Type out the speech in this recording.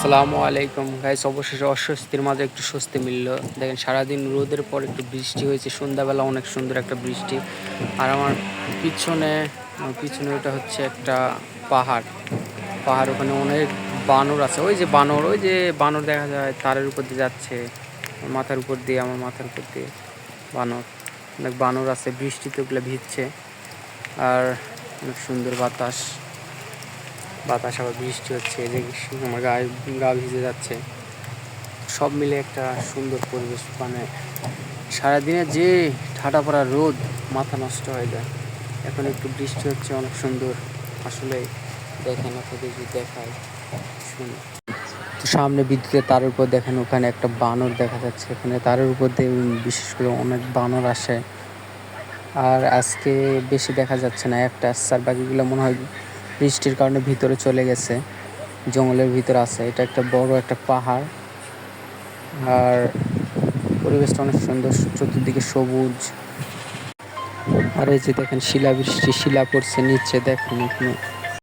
আসসালামু আলাইকুম। গাইস অবশেষে অস্বস্তির মাঝে একটু স্বস্তি মিলল। দেখেন, সারাদিন রোদের পর একটু বৃষ্টি হয়েছে, সন্ধ্যাবেলা অনেক সুন্দর একটা বৃষ্টি। আর আমার পিছনে পিছনে ওটা হচ্ছে একটা পাহাড়। পাহাড় ওখানে অনেক বানর আছে। ওই যে বানর, ওই যে বানর দেখা যায়, তারের উপর দিয়ে যাচ্ছে। মাথার উপর দিয়ে, আমার মাথার উপর দিয়ে বানর। অনেক বানর আছে, বৃষ্টিতে ওগুলো ভিজছে। আর অনেক সুন্দর বাতাস। বাতাস আবার বৃষ্টি হচ্ছে আমার গায়ে গা ভিজে যাচ্ছে। সব মিলে একটা সুন্দর পরিবেশ মানে সারাদিনে যে ঠাটা পড়া রোদ মাথা নষ্ট হয়ে যায়। এখন একটু বৃষ্টি হচ্ছে, অনেক সুন্দর। আসলে দেখেন আপনাদের যদি দেখায় শুনুন তো সামনে বিদ্যুতের তারের উপর দেখেন ওখানে একটা বানর দেখা যাচ্ছে। এখানে তারের উপর দিয়ে বিশেষ করে অনেক বানর আসে। আর আজকে বেশি দেখা যাচ্ছে না, একটা আর বাকিগুলো মনে হয় বৃষ্টির কারণে ভিতরে চলে গেছে, জঙ্গলের ভিতরে আছে। এটা একটা বড় একটা পাহাড়। আর পরিবেশটা অনেক সুন্দর, চতুর্দিকে সবুজ। আর এই যে দেখেন শিলা বৃষ্টি শিলা পড়ছে নিচে, দেখেন এখানে।